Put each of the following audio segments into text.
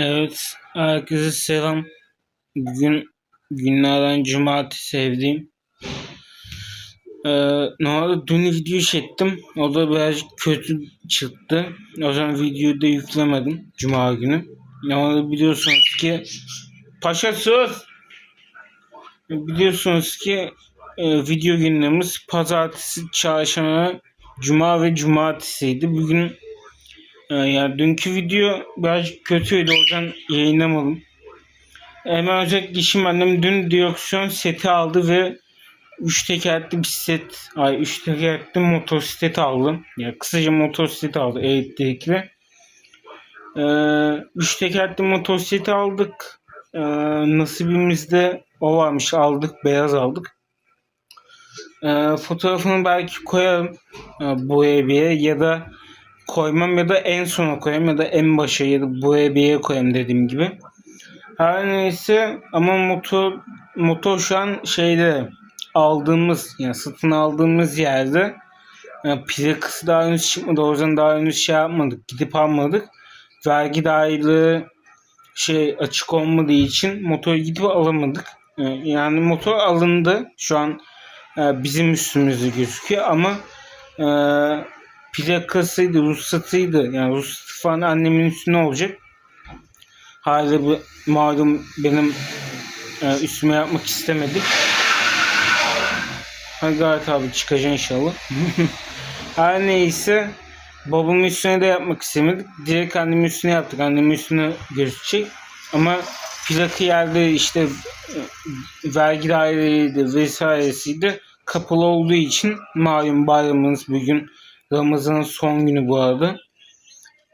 Evet, herkese selam. Bugün günlerden cumartesi sevdiğim. Ee, normalde dün video çektim. O da birazcık kötü çıktı. O zaman videoyu da yüklemedim cuma günü. Normalde biliyorsunuz ki Paşa sus! Biliyorsunuz ki e, video günlerimiz pazartesi, çarşamba, cuma ve cumartesiydi. Bugün ee, yani dünkü video birazcık kötüydü o yüzden yayınlamadım. Hemen özellikle işim annem dün direksiyon seti aldı ve 3 tekerlekli bisiklet, ay 3 tekerlekli motosiklet aldım. Yani kısaca motosiklet aldı elektrikli. Ee, 3 tekerlekli motosiklet aldık. Ee, nasibimizde o varmış aldık beyaz aldık. Ee, fotoğrafını belki koyarım e, bu eviye ya da koymam ya da en sona koyayım ya da en başa ya da buraya bir yere koyayım dediğim gibi. Her neyse ama motor motor şu an şeyde aldığımız yani satın aldığımız yerde yani plakası daha henüz çıkmadı. O yüzden daha henüz şey yapmadık. Gidip almadık. Vergi dahili şey açık olmadığı için motoru gidip alamadık. Yani motor alındı. Şu an e, bizim üstümüzde gözüküyor ama e, plakasıydı, ruhsatıydı. Yani ruhsatı falan annemin üstüne olacak. Hala bu malum benim e, üstüme yapmak istemedik. Ha gayet abi çıkacak inşallah. Her neyse babamın üstüne de yapmak istemedik. Direkt annemin üstüne yaptık. Annemin üstüne gözükecek. Ama plakı yerde işte e, vergi daireydi vesairesiydi. Kapalı olduğu için malum bayramımız bugün Ramazan'ın son günü bu arada.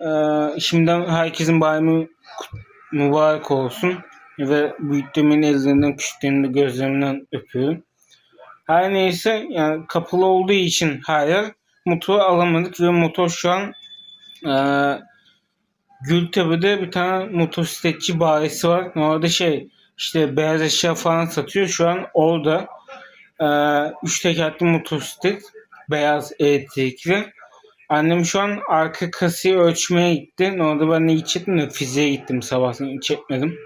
Ee, şimdiden herkesin bayramı mübarek olsun. Ve büyüklerimin ellerinden, küçüklerimin de gözlerinden öpüyorum. Her neyse yani kapalı olduğu için her yer motoru alamadık ve motor şu an e, Gültepe'de bir tane motosikletçi bayisi var. Orada şey işte beyaz eşya falan satıyor. Şu an orada e, üç tekerlekli motosiklet beyaz elektrikli. Annem şu an arka kasayı ölçmeye gitti. Normalde ben gidecektim de fiziğe gittim sabahtan çekmedim.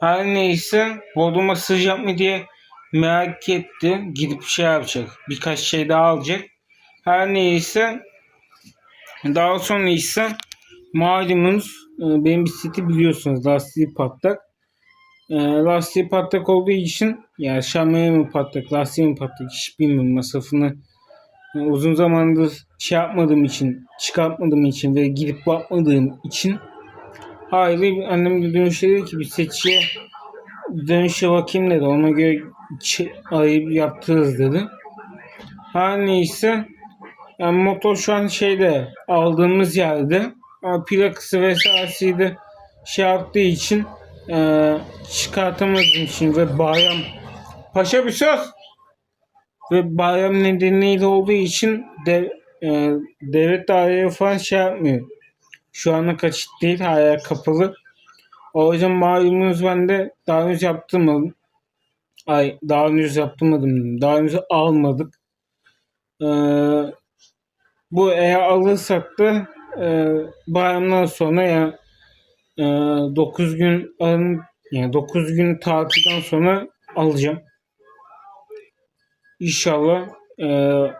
Her neyse Bodrum'a sığacak mı diye merak etti. Gidip şey yapacak. Birkaç şey daha alacak. Her neyse daha sonra ise malumunuz e, benim bisikleti biliyorsunuz lastiği patlak. E, lastiği patlak olduğu için yani şamaya mı patlak, lastiği mi patlak hiç bilmiyorum masrafını uzun zamandır şey yapmadığım için, çıkartmadığım için ve gidip bakmadığım için hayır annem de dönüşte dedi ki bir seçiye dönüşe bakayım dedi. Ona göre ayıp yaptırırız dedi. Her neyse yani motor şu an şeyde aldığımız yerde ama plakası vesairesiydi de şey yaptığı için e, çıkartamadığım için ve bayram Paşa bir söz ve bayram nedeniyle olduğu için de, e, devlet daireleri falan şey yapmıyor. Şu anda kaçıt değil hala kapalı. O yüzden malumunuz ben de daha önce yaptırmadım. Ay daha önce yaptırmadım. Daha önce almadık. Ee, bu eğer alırsak da e, bayramdan sonra ya e, 9 gün yani 9 gün tatilden sonra alacağım. İnşallah e,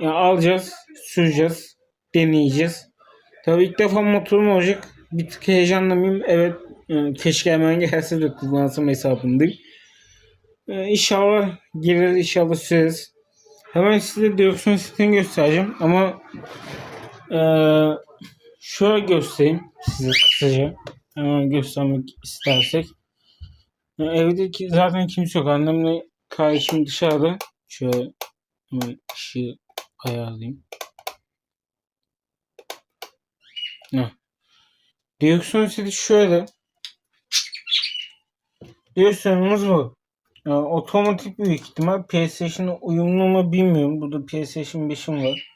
yani alacağız, süreceğiz, deneyeceğiz. Tabii ilk defa motorum olacak. Bir tık heyecanlı mıyım? Evet. E, keşke hemen gelse de kullansam hesabındayım. E, inşallah gelir, inşallah süreriz. Hemen size direksiyon setini göstereceğim ama e, şöyle göstereyim size kısaca. Hemen göstermek istersek. E, evde ki zaten kimse yok. Annemle kardeşim dışarıda. Şöyle hemen ışığı ayarlayayım. Heh. Direksiyon seti şöyle. Direksiyonumuz bu. Yani otomatik büyük ihtimal PlayStation'a uyumlu mu bilmiyorum. Burada PlayStation 5'im var.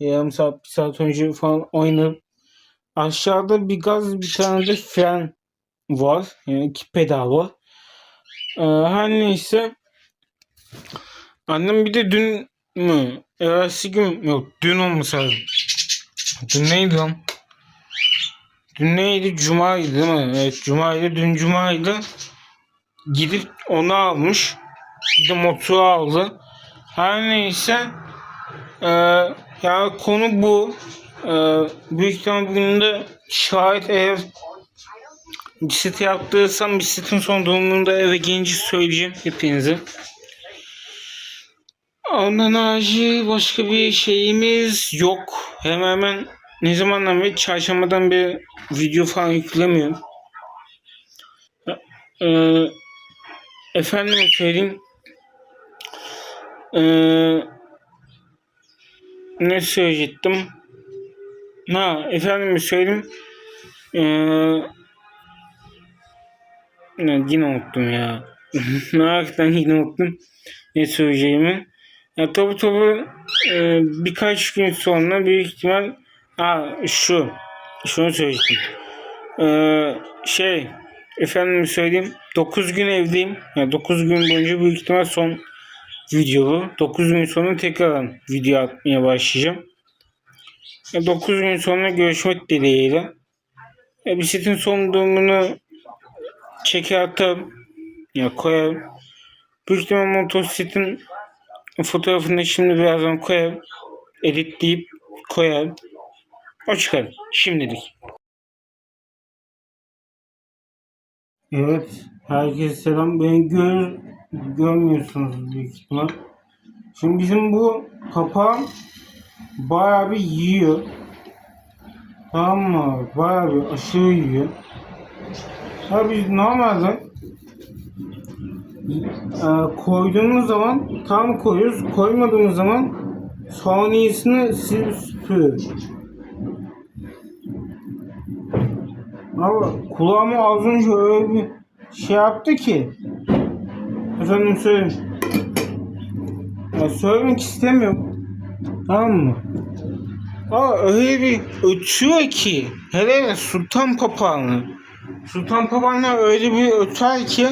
Yarım saat, bir saat önce falan oynadım. Aşağıda bir gaz, bir tane de fren var. Yani iki pedal var. Ee, her neyse Annem bir de dün mü? Evvelsi gün yok. Dün olması lazım. Dün neydi lan? Dün neydi? Cuma'ydı değil mi? Evet Cuma'ydı. Dün Cuma'ydı. Gidip onu almış. Bir de motoru aldı. Her neyse. Ee, yani konu bu. Ee, büyük ihtimal bugün de şayet eğer bisiklet yaptıysam bisikletin son durumunu da eve gelince söyleyeceğim hepinize. Ondan harici başka bir şeyimiz yok. Hemen hemen ne zamandan beri çarşambadan bir video falan yüklemiyorum. Ee, efendim söyleyeyim. Ee, ne söyleyecektim? Ha efendim söyleyeyim. Ee, ne, yine unuttum ya. Hakikaten yine unuttum ne söyleyeceğimi. Ya tabi tabi e, birkaç gün sonra büyük ihtimal ha şu şunu söyleyeyim. Ee, şey efendim söyleyeyim 9 gün evdeyim. Yani 9 gün boyunca büyük ihtimal son videolu. 9 gün sonra tekrar video atmaya başlayacağım. 9 gün sonra görüşmek dileğiyle. E, bisikletin son durumunu çeker atarım. Ya koyarım. Büyük ihtimal motosikletin fotoğrafını şimdi birazdan koyarım. Editleyip koyarım. O çıkar. Şimdilik. Evet. Herkese selam. Beni gör, görmüyorsunuz büyük ihtimal. Şimdi bizim bu papağan bayağı bir yiyor. Tamam mı? Bayağı bir aşırı yiyor. Ya biz normalde e, koyduğumuz zaman tam koyuyoruz. Koymadığımız zaman saniyesini süpürüyoruz. Ama kulağıma az önce öyle bir şey yaptı ki efendim söyleyeyim. Ya söylemek istemiyorum. Tamam mı? Aa öyle bir ötüyor ki hele sultan papağanı. Sultan papağanı öyle bir öter ki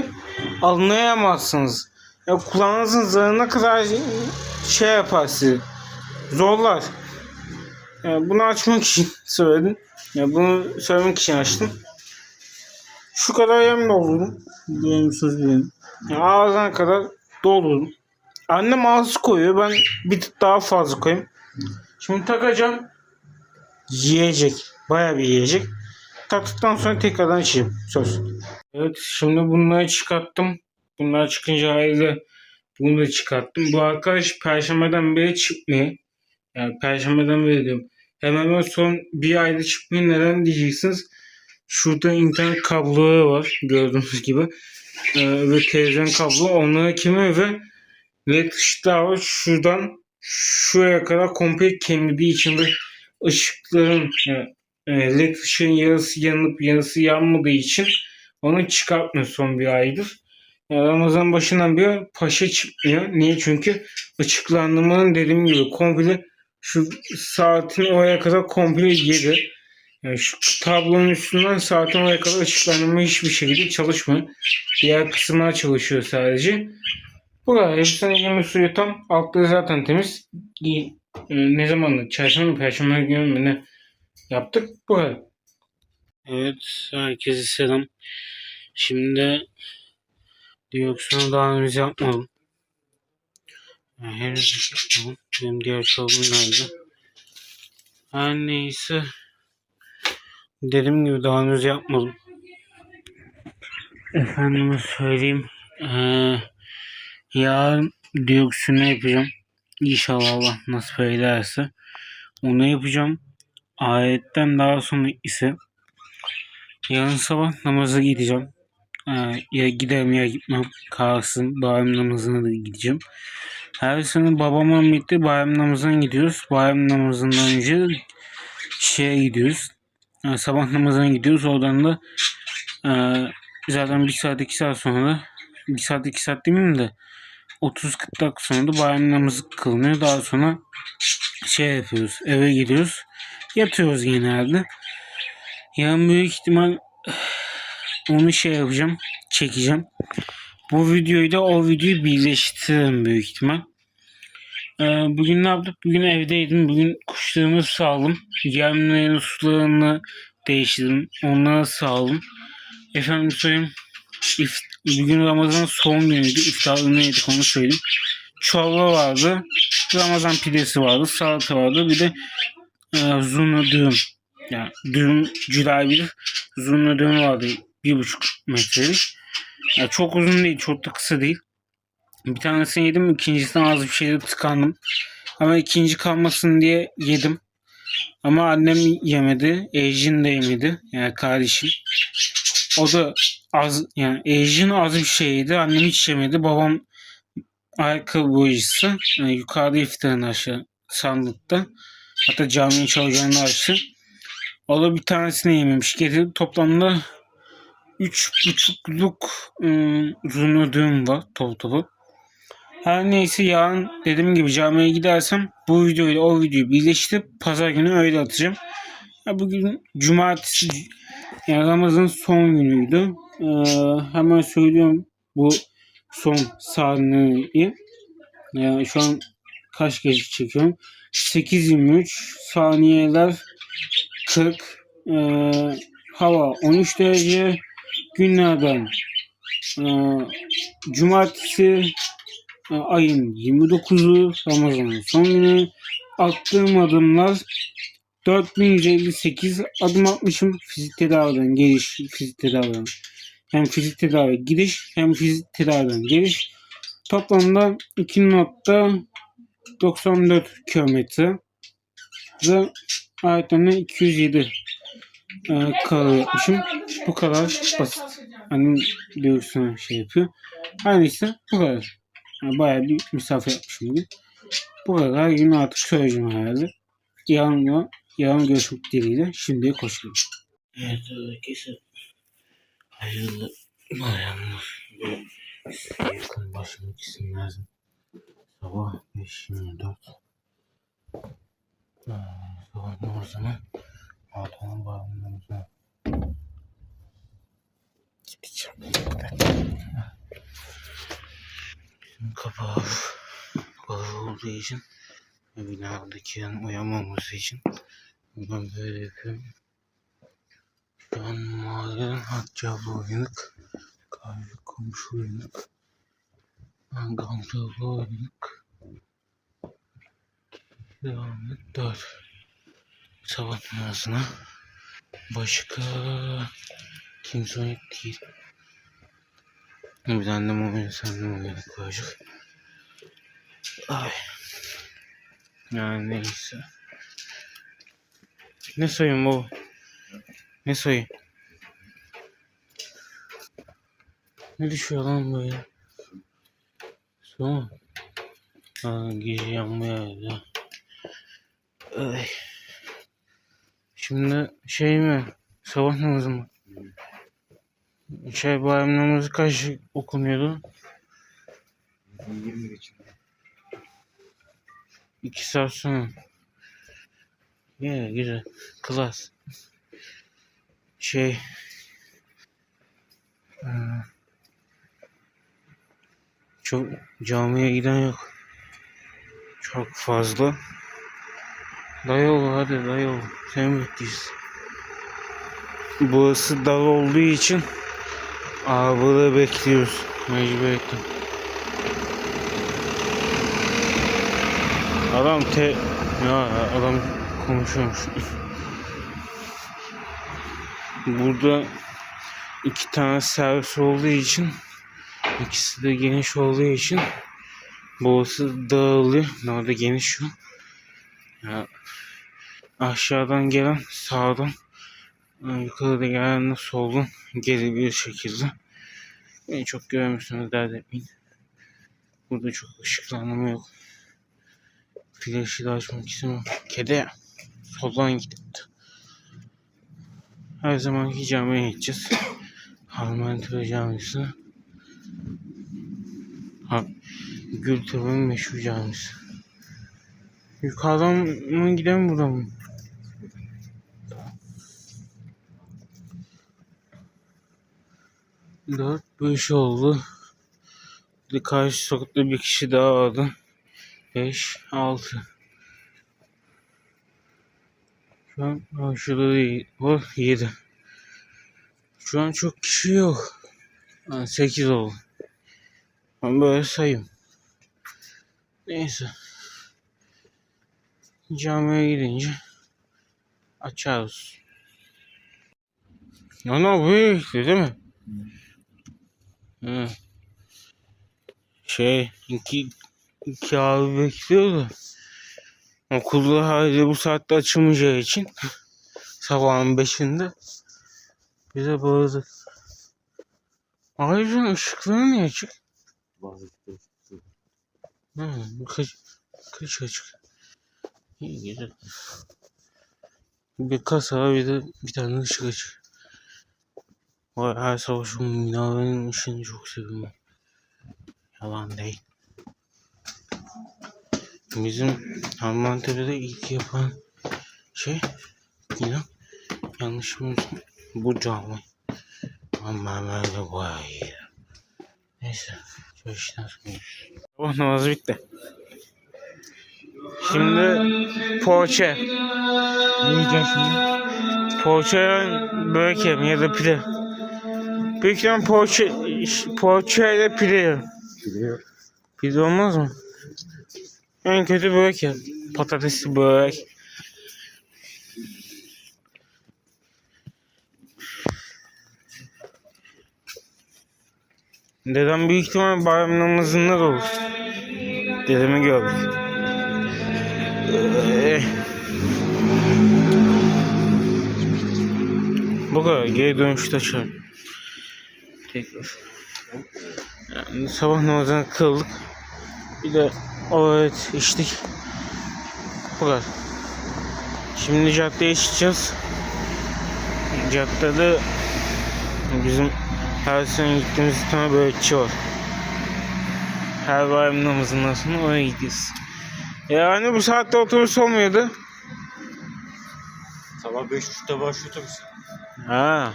anlayamazsınız. Ya kulağınızın zarına kadar şey yapar sizi. Zorlar. Ya bunu açmak için söyledim. Ya bunu söylemek için açtım. Şu kadar yem doldurdum. Benim. Ya ağzına kadar doldurdum. Annem az koyuyor. Ben bir tık daha fazla koyayım. Şimdi takacağım. Yiyecek. Bayağı bir yiyecek. Taktıktan sonra tekrardan içeceğim. Söz. Evet şimdi bunları çıkarttım. Bunlar çıkınca ayrıca bunu da çıkarttım. Bu arkadaş perşembeden beri çıkmıyor. Yani perşembeden beri diyorum. Hemen hemen son bir ayda çıkmıyor. Neden diyeceksiniz. Şurada internet kabloları var. Gördüğünüz gibi. Ee, ve televizyon kablo. Onları kime ve led ışıklar var. Şuradan şuraya kadar komple kemirdiği için ve ışıkların yani, e, led ışığın yarısı yanıp yarısı yanmadığı için onu çıkartmıyor son bir aydır. Ramazan başından beri paşa çıkmıyor. Niye? Çünkü ışıklandırmanın dediğim gibi komple şu saatin oraya kadar komple yedi. Yani şu tablonun üstünden saatin oraya kadar ışıklandırma hiçbir şekilde çalışmıyor. Diğer kısımlar çalışıyor sadece. Bu kadar. Hepsinin yeme suyu tam. Altları zaten temiz. Ee, Ne zaman? Çarşamba, Perşembe günü mü ne yaptık? Bu. Evet. Herkese selam. Şimdi dioksinu daha henüz yapmadım. Yani henüz yapmadım. Benim diğer şovum nerede? Her neyse. Dediğim gibi daha henüz yapmadım. Efendime söyleyeyim. Ee, yarın dioksini yapacağım. İnşallah Allah nasip ederse. Onu yapacağım. Ayetten daha sonra ise yarın sabah namaza gideceğim. Ee, ya giderim ya gitmem. Kalsın. Bayram namazına da gideceğim. Her sene babamla birlikte bayram namazına gidiyoruz. Bayram namazından önce şeye gidiyoruz. Ee, sabah namazına gidiyoruz. Oradan da e, zaten bir saat iki saat sonra da bir saat iki saat demeyeyim de 30-40 dakika sonra da bayram namazı kılınıyor. Daha sonra şey yapıyoruz. Eve gidiyoruz. Yatıyoruz genelde. Yani büyük ihtimal onu şey yapacağım. Çekeceğim. Bu videoyu da o videoyu birleştiririm büyük ihtimal. Ee, bugün ne yaptık? Bugün evdeydim. Bugün kuşlarımı sağladım. Yemlerini, sularını, değiştirdim. Onlara sağ olun. Efendim söyleyeyim. İf, bugün Ramazan'ın son günüydü. İftarını yedik onu söyleyeyim. Çorba vardı. Ramazan pidesi vardı. Salata vardı. Bir de e, zurna dürüm. Yani dürüm cüda bilir. Zurna dürüm vardı. Bir buçuk metrelik. Yani çok uzun değil. Çok da kısa değil. Bir tanesini yedim. ikincisine az bir şeyde tıkandım. Ama ikinci kalmasın diye yedim. Ama annem yemedi. Ejin de yemedi. Yani kardeşim. O da az yani Ejin az bir şeydi. Annem hiç yemedi. Babam ayakkabı boyacısı. Yani yukarıda iftarını aşağı sandıkta. Hatta caminin çalacağını açtı. O da bir tanesini yememiş. Getirip toplamda üç buçukluk ıı, uzun ödüğüm var top topu. Her neyse yarın dediğim gibi camiye gidersem bu videoyu o videoyu birleştirip pazar günü öyle atacağım. Ya bugün cumartesi yani Ramazan'ın son günüydü. Ee, hemen söylüyorum bu son saniyeyi. Yani şu an kaç gece çekiyorum? 8.23 saniyeler 40 ee, hava 13 derece günlerden ee, cumartesi e, ayın 29'u Ramazan'ın son günü. Attığım adımlar 4158 adım atmışım. Fizik tedaviden geliş fizik tedaviden. Hem fizik tedavi gidiş hem fizik tedaviden geliş. Toplamda 2.94 kilometre ve ayetten 207 e, kalori yapmışım. Bu kadar basit. Annem göğsüne şey yapıyor. Her neyse bu kadar. Yani bayağı bir misafir yapmışım bugün. Bu kadar yine artık söyleyeceğim herhalde. Yarın, yarın görüşmek dileğiyle. Şimdiye koşuyorum. Evet herkese hayırlı bayramlar. Yakın başlamak için lazım. Sabah 5.24. Ee, Sabah zaman? Altanın bağımlılığımıza gideceğim. Şimdi kapağı kapağı olduğu için ve binadakilerin uyanmaması için ben böyle yapıyorum. Şu an mahallenin Hacı abla uyanık. Kahve komşu uyanık. Gamze abla uyanık. Devam et dört. Sabah namazına. Başka kimse uyanık değil. Bir de annem uyanık, annem uyanık olacak. Ay. Yani neyse. Ne sayın bu? Ne sayın? Ne düşüyor lan böyle? Mu? Ha, gece yanmıyor ya. Ay. Şimdi şey mi? Sabah namazı mı? Şey bayram namazı kaç okunuyordu? 20 geçiyor. İki saat sonra. Yeah, güzel. Klas. Şey. eee, Çok camiye giden yok. Çok fazla. Dayı ol hadi dayı ol. Sen bekliyorsun. Burası dar olduğu için arabaları bekliyoruz. Mecburiyetten. Adam te... Ya adam konuşuyormuş. Burada iki tane servis olduğu için ikisi de geniş olduğu için burası dağılıyor. Orada geniş şu. Ya, aşağıdan gelen sağdan e, yukarıda gelen de soldan gelebilir şekilde. Beni çok görmüşsünüz dert etmeyin. Burada çok ışıklandırma yok. Flaşı da açmak istemiyorum. Kedi soldan gitti. Her zamanki camiye gideceğiz. Harmantıra Camisi. Ha, Gültepe'nin meşhur camisi. Yukarıdan mı gidelim buradan mı? Dört beş oldu. Bir karşı sokakta bir kişi daha vardı. Beş altı. Şu an ha, şurada var 7. Şu an çok kişi yok. 8 oldu. Ben böyle sayayım. Neyse. Camiye gidince açarız. Ana işte değil mi? Hı. Şey iki, iki abi bekliyordu. Okulda hala bu saatte açılmayacağı için sabahın beşinde bize bağırdı. Ayrıca ışıkları niye açık? Hı, kaç, kaç açık? İyi güzel. Bir kasa bir de bir tane ışık açık. Vay her şu minarenin ışığını çok seviyorum. Yalan değil. Bizim Harmantepe'de ilk yapan şey yine yanlışımız bu cami. Ama böyle vay. Neyse. İşten görüşürüz. Sabah namazı bitti. Şimdi poğaça. Ne yiyeceğim şimdi? Poğaça börek yerim ya da pide. Büyük ihtimal poğaça, poğaça ile pide yerim. Pide olmaz mı? En kötü börek ya. Patatesli börek. Dedem büyük ihtimal bayram namazında da olur. Dedemi gördük. Ee, Bu kadar. Geri dönüşte açarım. Tekrar. Yani sabah namazını kıldık. Bir de evet içtik. Bu kadar. Şimdi caddeye çıkacağız. Caddede bizim her sene gittiğimiz bir tane börekçi var. Her bayram namazından sonra oraya gidiyoruz. Yani bu saatte otobüs olmuyordu. Sabah 5.30'da başlıyor otobüs. Ha.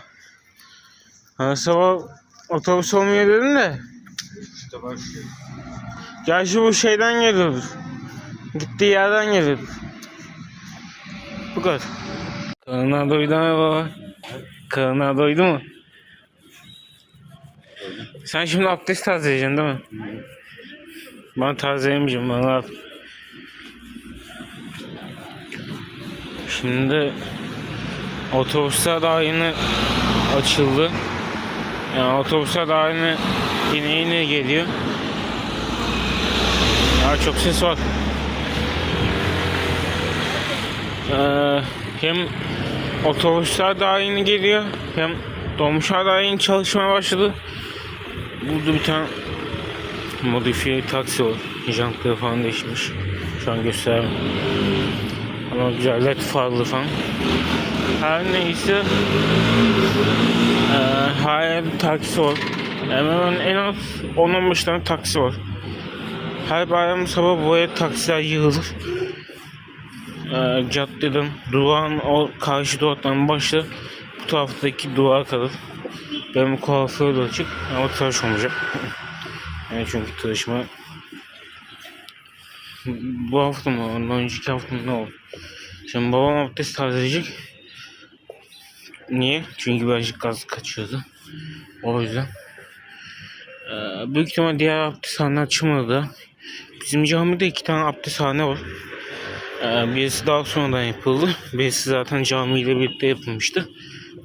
Ha sabah otobüs olmuyor dedin de. 5.30'da başlıyor. Gerçi bu şeyden geliyordur. Gittiği yerden geliyordur. Bu kadar. Karnına doydu mu baba? Karnına doydu mu? Sen şimdi abdest tazeleyeceksin değil mi? Ben tazeleyemeyeceğim bana at. Şimdi otobüsler daha yeni açıldı. Yani otobüsler daha yeni yeni yeni geliyor. Ya çok ses var. Ee, hem otobüsler daha yeni geliyor hem dolmuşlar daha yeni çalışmaya başladı. Burada bir tane modifiye taksi var. Jantları falan değişmiş. Şu an göstermem. Ama güzel led farlı falan. Her neyse ee, her taksi var. Hemen en az 10-15 tane taksi var. Her bayram sabah buraya taksiler yığılır. Ee, caddeden durağın o karşı duraktan başla bu taraftaki durağa kadar. Benim kuaför de açık ama tıraş olmayacak. Yani çünkü tıraşıma bu hafta mı ondan önceki hafta mı ne oldu? Şimdi babam abdest tazeleyecek. Niye? Çünkü birazcık gaz kaçıyordu. O yüzden. Ee, büyük ihtimal diğer abdesthane açılmadı da. Bizim camide iki tane abdesthane var. Ee, birisi daha sonradan yapıldı. Birisi zaten camiyle birlikte yapılmıştı.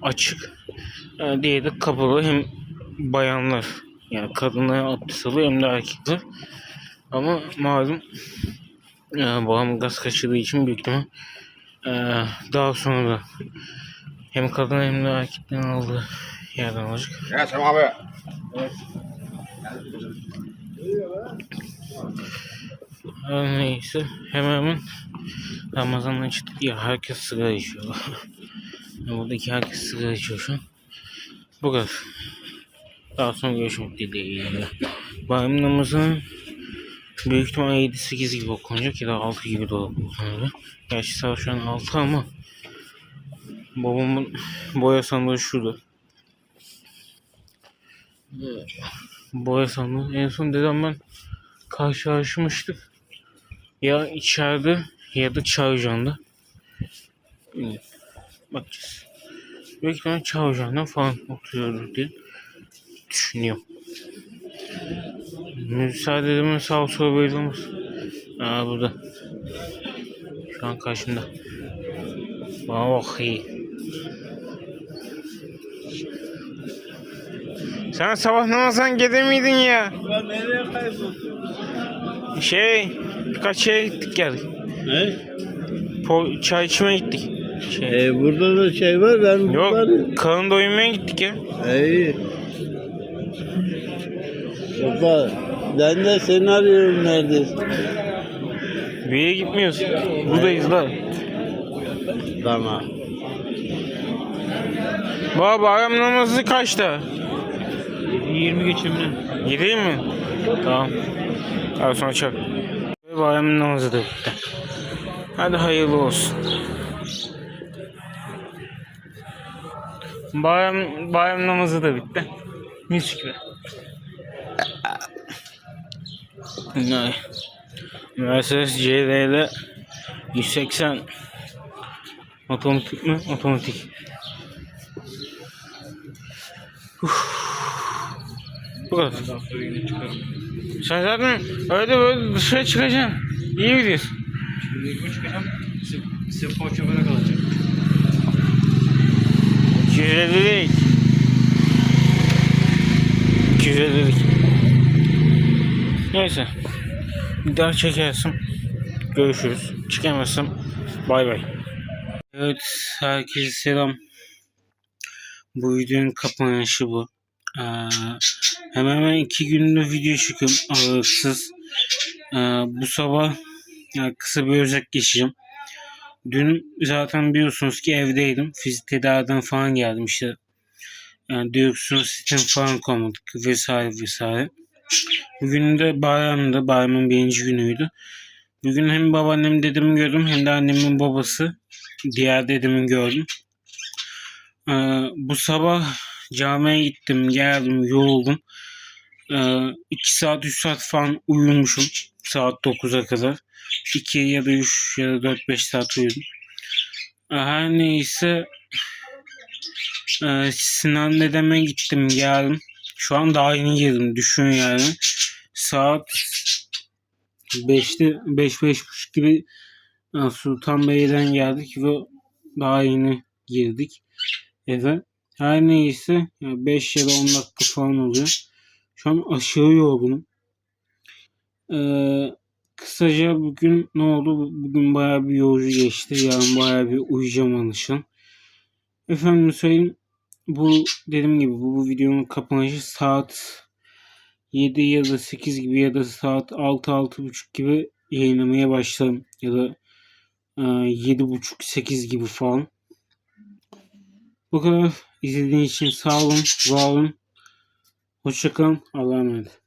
Açık. Diğeri de kapalı. Hem bayanlar yani kadınlar abdest alıyor hem de erkekler. Ama malum e, babam gaz kaçırdığı için büyük ihtimal e, daha sonra da hem kadın hem de erkeklerin aldığı yerden olacak. Ya abi. Her neyse hemen hemen Ramazan'dan çıktık ya herkes sigara içiyor. Buradaki herkes sigara içiyor şu an. Bu kadar. Daha sonra görüşmek dileğiyle. Bayram namazı büyük ihtimal 7-8 gibi okunacak ya da 6 gibi de okunacak. Gerçi saat şu an 6 ama babamın boya sandığı şurada. Boya sandığı. En son dedem ben karşılaşmıştık. Ya içeride ya da. Bilmiyorum. Bakacağız. Büyük ihtimalle çay ocağında falan oturuyordur diye düşünüyorum. Müsaade edemin sağ sol belli olmaz. Aa burada. Şu an karşımda. Oh iyi. Sen sabah namazdan gede miydin ya? Ben nereye kayboldum? Şey, birkaç şeye gittik geldik. Ne? Po çay içmeye gittik. Şey. E, burada da şey var ben Yok, buradayım. kalın doyumaya gittik ya. İyi. Baba ben de seni arıyorum neredesin? Bir yere gitmiyoruz. Buradayız da. Tamam. Baba bayram namazı kaçta? 20 geçimli. Yedi mi? Tamam. Abi sonra çak. Bayram namazı da bitti. Hadi hayırlı olsun. Bayram, bayram namazı da bitti. Mis gibi. Mercedes CL'de 180 otomatik mi? Otomatik. Bu kadar. Sen zaten öyle böyle dışarı çıkacaksın. İyi biliyorsun. Size poğaça bırak alacak. Güzellik. Güzellik. Neyse. Bir daha çekersin. Görüşürüz. Çıkamazsam bay bay. Evet herkese selam. Bu videonun kapanışı bu. Ee, hemen hemen iki gündür video çekiyorum aralıksız. Ee, bu sabah yani kısa bir özet geçeceğim. Dün zaten biliyorsunuz ki evdeydim. Fizik tedaviden falan geldim işte. Yani diyoksiyon sistem falan koymadık vesaire vesaire. Bugün de bayramdı. Bayramın birinci günüydü. Bugün hem babaannem dedemi gördüm hem de annemin babası diğer dedemi gördüm. Ee, bu sabah camiye gittim geldim yoruldum. Ee, 2 saat 3 saat falan uyumuşum saat 9'a kadar. 2 ya da 3 ya da 4-5 saat uyudum. Ee, Her neyse e, Sinan dedeme gittim geldim. Şu an daha yeni girdim düşün yani. Saat 5'te 5-5.30 gibi e, Sultanbeyli'den geldik ve daha yeni girdik eve. Her neyse 5 ya da 10 dakika falan oluyor. Şu an aşırı yorgunum. Ee, kısaca bugün ne oldu? Bugün bayağı bir yorucu geçti. Yarın bayağı bir uyuyacağım anlaşılan. Efendim söyleyeyim. Bu dediğim gibi bu, bu videonun kapanışı saat 7 ya da 8 gibi ya da saat 6-6.30 gibi yayınlamaya başlarım. Ya da e, 7.30-8 gibi falan. Bu kadar. İzlediğiniz için sağ olun, var olun. Hoşçakalın. Allah'a emanet.